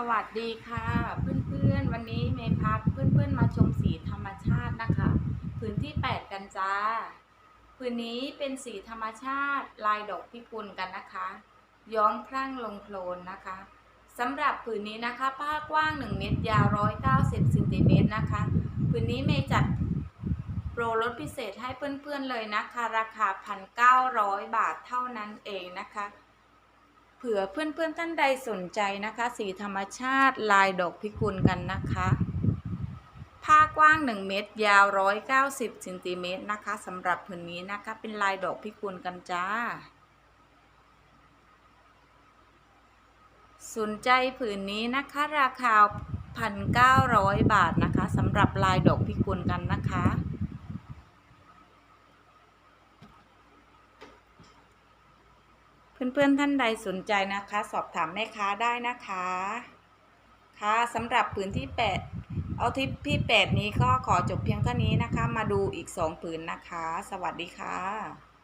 สวัสดีค่ะ เพื่อนๆ วันนี้เมย์พาเพื่อนๆ มาชมสีธรรมชาตินะคะพื้นที่ 8 กันจ้าพื้นนี้เป็นสีธรรมชาติลายดอกพิกุลกันนะคะ ย้อมครั่งลงโคลนนะคะสำหรับผืนนี้นะคะผ้ากว้าง 1 เมตรยาว 190ซนติเมตรนะคะผืนนี้เมย์จัดโปรลดพิเศษให้เพื่อนๆเลยนะคะ ราคา 1,900 บาทเท่านั้นเองนะคะ ผื่อเพื่อนๆท่านใดสนใจนะคะ สีธรรมชาติลายดอกพิกุลกันนะคะผ้ากว้าง 1 เมตร ยาว 190ซนติเมตรนะคะสำหรับผืนนี้นะคะ เป็นลายดอกพิกุลกันจ้า สนใจผืนนี้นะคะ ราคา 1,900 บาทนะคะสำหรับลายดอกพิกุลกันนะคะ เพื่อนๆท่านใดสนใจนะคะ สอบถามแม่ค้าได้นะคะ ค่ะสำหรับผืนที่ 8 เอาที่ที่ 8 นี้ก็ขอจบเพียงเท่านี้นะคะ มาดูอีก 2 ผืนนะคะ สวัสดีค่ะ